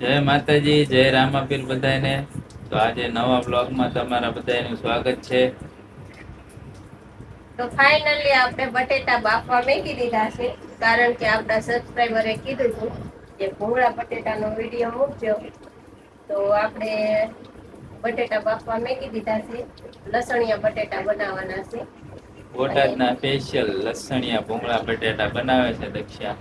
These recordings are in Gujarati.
જય માતાજી જય રામાપીર બધાને તો આજે નવા બ્લોગમાં તમારા બધાનું સ્વાગત છે. તો ફાઇનલી આપણે બટેટા બાફવા મેકી દીધા છે કારણ કે આપણા સબસ્ક્રાઈબરે કીધું હતું કે ભૂંગળા બટેટાનો વીડિયો મૂકજો. તો આપણે બટેટા બાફવા મેકી દીધા છે લસણિયા બટેટા બનાવવાના છે. બોટાદના સ્પેશિયલ લસણિયા ભૂંગળા બટેટા બનાવે છે દક્ષા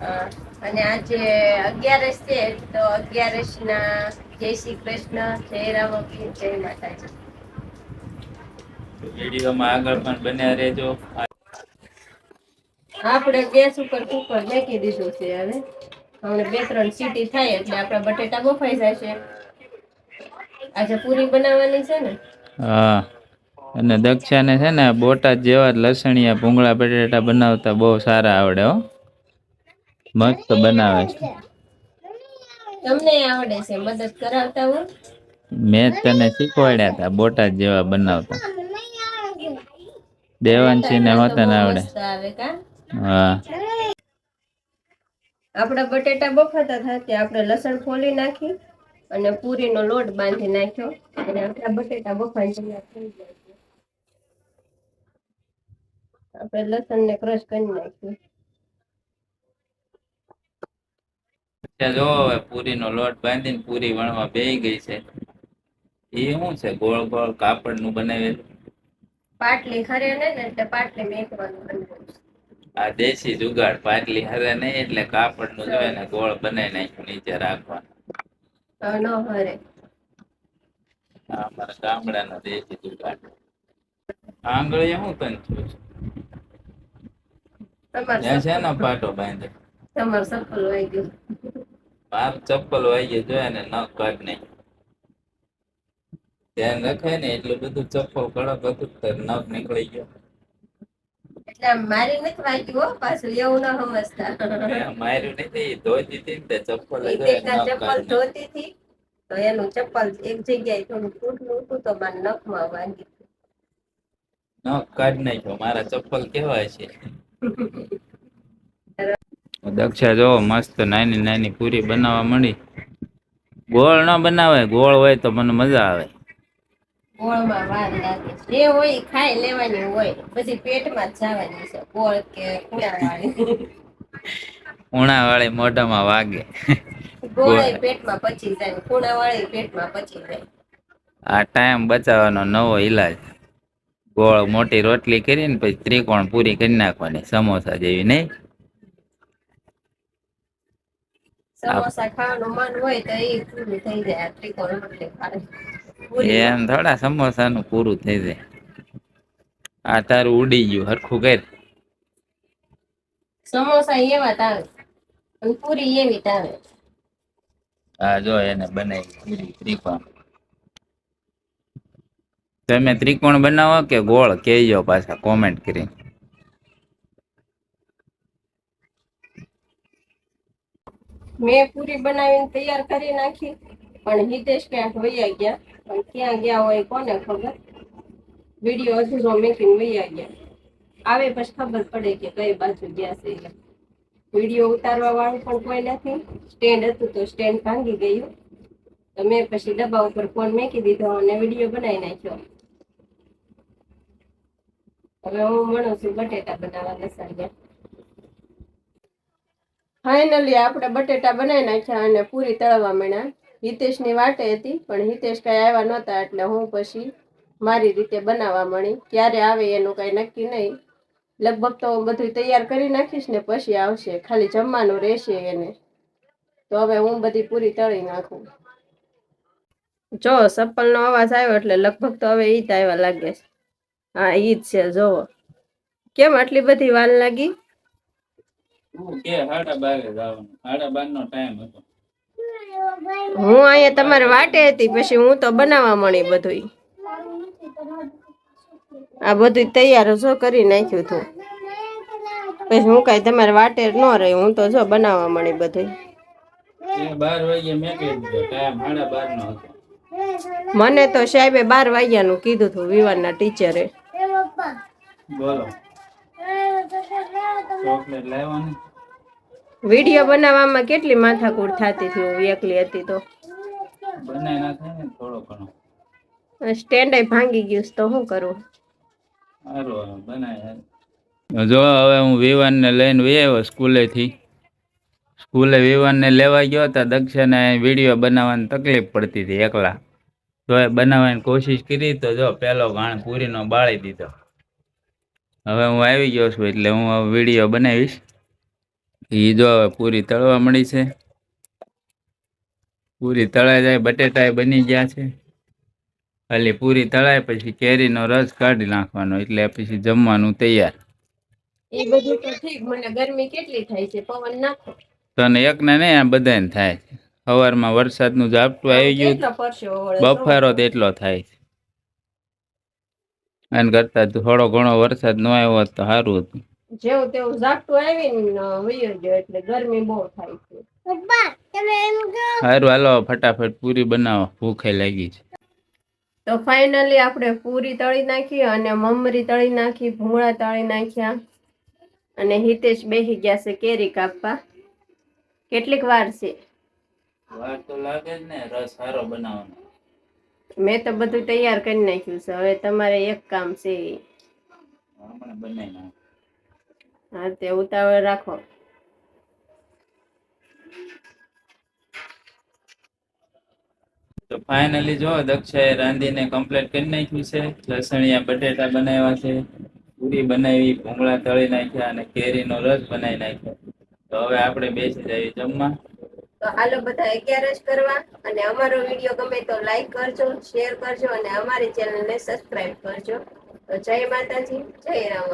અને આજે અગિયારસ છે તો અગિયારસ ના જય શ્રી કૃષ્ણ જય રામ જય માતાજી. વિડીયોમાં આગળ પણ બન્યા રહેજો. આપણે ગેસ ઉપર કુકર મેકી દીધું છે હવે. હવે બે ત્રણ સીટી થાય એટલે આપણા બટેટા બફાઈ જશે. આજે પૂરી બનાવવાની છે ને? હા. અને દક્ષાને છે ને બોટાદ જેવા લસણીયા લસણિયા ભૂંગળા બટેટા બનાવતા બહુ સારા આવડે હો. મસ્ત બનાવે છે. તમને આવડે છે મદદ કરાવતા હું. મેં તને શીખવાડ્યા હતા બોટાદ જેવા બનાવતા. દેવાંશી ને હોતા આવડે. હા. આપણા બટેટા બફાતા થાય કે આપણે લસણ ફોલી નાખી અને પૂરીનો લોટ બાંધી નાખ્યો અને આપણા બટેટા બફાઈ જાય આપણે લસણ ને ક્રશ કરી નાખ્યું. જો હવે પૂરીનો લોટ બાંધીને પૂરી વણવા બેહી ગઈ છે. એ શું છે? ગોળ ગોળ કાપડનું બનાવેલું? પાટલી હરે ને એટલે પાટલી મેકવાનું બનાવ્યું આ દેશી જુગાડ પાટલી હરે ને એટલે કાપડનું જોઈએ ને ગોળ બનાવી નાખ્યું નીચે રાખવાનું. નો હરે. અમારા ગામડાનો દેશી જુગાડ. આંગળી શું તને છે? તમારે છે ને પાટો બાંધે? તમારે સફળ હોય ગયું. મારું ચપ્પલ વાગી જોયા ને ન કાઢ નહીં ધ્યાન રખાય ને એટલું બધું ચપ્પલ કડક હતું તો નખ નીકળી ગયો. એટલે મારી નથી વાગ્યું હો પાછું એવું ન સમજતા. મેં માર્યું નથી ધોતી હતી ને ચપ્પલ ચપ્પલ ધોતી હતી તો એનું ચપ્પલ એક જગ્યાએ થોડું તૂટલું હતું તો મારા નખમાં વાગી નખ કાઢ નાખ્યો મારા ચપ્પલ કેવા છે? દક્ષા જો મસ્ત નાની નાની પૂરી બનાવવા મળી ગોળ ન બનાવે ગોળ હોય તો મને મજા આવે. ગોળમાં વાર લાગે. જે હોય ખાઈ લેવાની હોય. બધી પેટમાં જ જવાની છે. ગોળ કે કુણાવાળી ઉણા વાળી મોઢામાં વાગે. ગોળ પેટમાં પચી જાય. કુણાવાળી પેટમાં પચી જાય. આ ટાઈમ બચાવવાનો નવો ઈલાજ. ગોળ મોટી રોટલી કરીને પછી ત્રિકોણ પૂરી કરી નાખવાની. સમોસા જેવી નહીં? સમોસા ખાવાનું મન હોય તો એ પૂરું થઈ જાય. ત્રિકોણ રોટલી ખાય એમ થોડા સમોસાનું પૂરું થઈ જાય. આ તારું ઉડી ગયું હરખું કર. સમોસા એવા તાવે અને પૂરી એવી તાવે હા જો એને બનાવી પૂરી ત્રિકોણ. તમે ત્રિકોણ બનાવો કે ગોળ? કહેજો પાછા કોમેન્ટ કરીને. મેં પૂરી બનાવીને તૈયાર કરી નાખી, પણ હિતેશ ક્યાંક વૈયા ગયા, પણ ક્યાં ગયા હોય કોને ખબર? વીડિયો અધૂરો મેકીને વૈયા ગયા. આવે પછી ખબર પડે કે કઈ બાજુ ગયા છે વીડિયો ઉતારવા વાળું પણ કોઈ નથી. સ્ટેન્ડ હતું તો સ્ટેન્ડ ભાંગી ગયું. તો મેં પછી ડબ્બા ઉપર ફોન મેકી દીધો અને વીડિયો બનાવી નાખ્યો. હવે હું મણું છું બટેટા બનાવવા લસાડ્યા ફાઇનલી આપણે બટેટા બનાવી નાખ્યા અને પૂરી તળવા માંડ્યા. હિતેશની વાટે હતી, પણ હિતેશ કાંઈ આવ્યા નહોતા એટલે હું પછી મારી રીતે બનાવવા મળી ક્યારે આવે એનું કાંઈ નક્કી નહીં. લગભગ તો હું બધું તૈયાર કરી નાખીશ ને પછી આવશે. ખાલી જમવાનું રહેશે એને. તો હવે હું બધી પૂરી તળી નાખું. જો સપ્પલનો અવાજ આવ્યો એટલે લગભગ તો હવે ઈ જ આવ્યા લાગે છે. હા, ઈ જ છે, જોવો. કેમ આટલી બધી વાર લાગી? કે સાડા બારે જવાનું. સાડા બાર નો ટાઈમ હતો. હું અહીંયા તમારે વાટે હતી પછી હું તો બનાવવા મળી બધું આ બધું તૈયાર જો કરી નાખ્યું હતું. પછી હું કાંઈ તમારે વાટે ન રહી હું તો જો બનાવવા મળી બધું મને તો સાહેબે બાર વાગ્યાનું કીધું હતું વિવાનના ટીચરે. બોલો. ચોકલેટ લાવવાની વીડિયો બનાવવામાં કેટલી માથાકૂટ થતી હતી હું એકલી હતી તો. બનાવી નાખે ને થોડો ઘણો. સ્ટેન્ડ ભાંગી ગયું તો શું કરું? સારું જો હવે હું વિવાનને લઈને આવ્યો સ્કૂલેથી સ્કૂલે વિવાનને લેવા ગયો હતા દક્ષને વીડિયો બનાવવાની તકલીફ પડતી હતી એકલા. તો એ બનાવવાની કોશિશ કરી તો જો પેલો ઘાણ પૂરીનો બાળી દીધો. હવે હું આવી ગયો છું એટલે હું વીડિયો બનાવીશ. એ જો પૂરી તળવા મળી છે. પૂરી તળાઈ જાય બટેટા બની ગયા છે. ખાલી પૂરી તળાય પછી કેરીનો રસ કાઢી નાખવાનો એટલે પછી જમવાનું તૈયાર. એ બધું તો ઠીક મને ગરમી કેટલી થાય છે પવન નાખો. તને એકને નહીં બધાને થાય છે. સવારમાં વરસાદનું ઝાપટું આવી ગયું. બફારો તેટલો થાય છે. એના કરતા થોડો ઘણો વરસાદ ન આવ્યો તો સારું હતું. જેવું તેવું ઝાકટું આવીને વયો ગયો એટલે ગરમી બહુ થાય છે. સારું હાલો ફટાફટ પૂરી બનાવો. ભૂખે લાગી છે. તો ફાઇનલી આપણે પૂરી તળી નાખી અને મમરી તળી નાખી ભૂંગળા તળી નાખ્યા. અને હિતેશ બેસી ગયા છે કેરી કાપવા. કેટલીક વાર છે? વાર તો લાગે જ ને રસ સારો બનાવવાનો. મેં તો બધું તૈયાર કરી નાખ્યું છે. હવે તમારે એક કામ છે. બનાવી નાખ. હા તે ઉતાવળ રાખો. તો ફાઇનલી જો દક્ષાએ રાંધીને કમ્પ્લીટ કરી નાખ્યું છે. લસણિયા બટેટા બનાવ્યા છે. પૂરી બનાવી ભૂંગળા તળી નાખ્યા અને કેરીનો રસ બનાવી નાખ્યો. તો હવે આપણે બેસી જઈએ જમવા. તો હાલો બધા અગિયાર જ કરવા. અને અમારો વીડિયો ગમે તો લાઈક કરજો શેર કરજો અને અમારી ચેનલને સબસ્ક્રાઇબ કરજો. તો જય માતાજી જય રામ.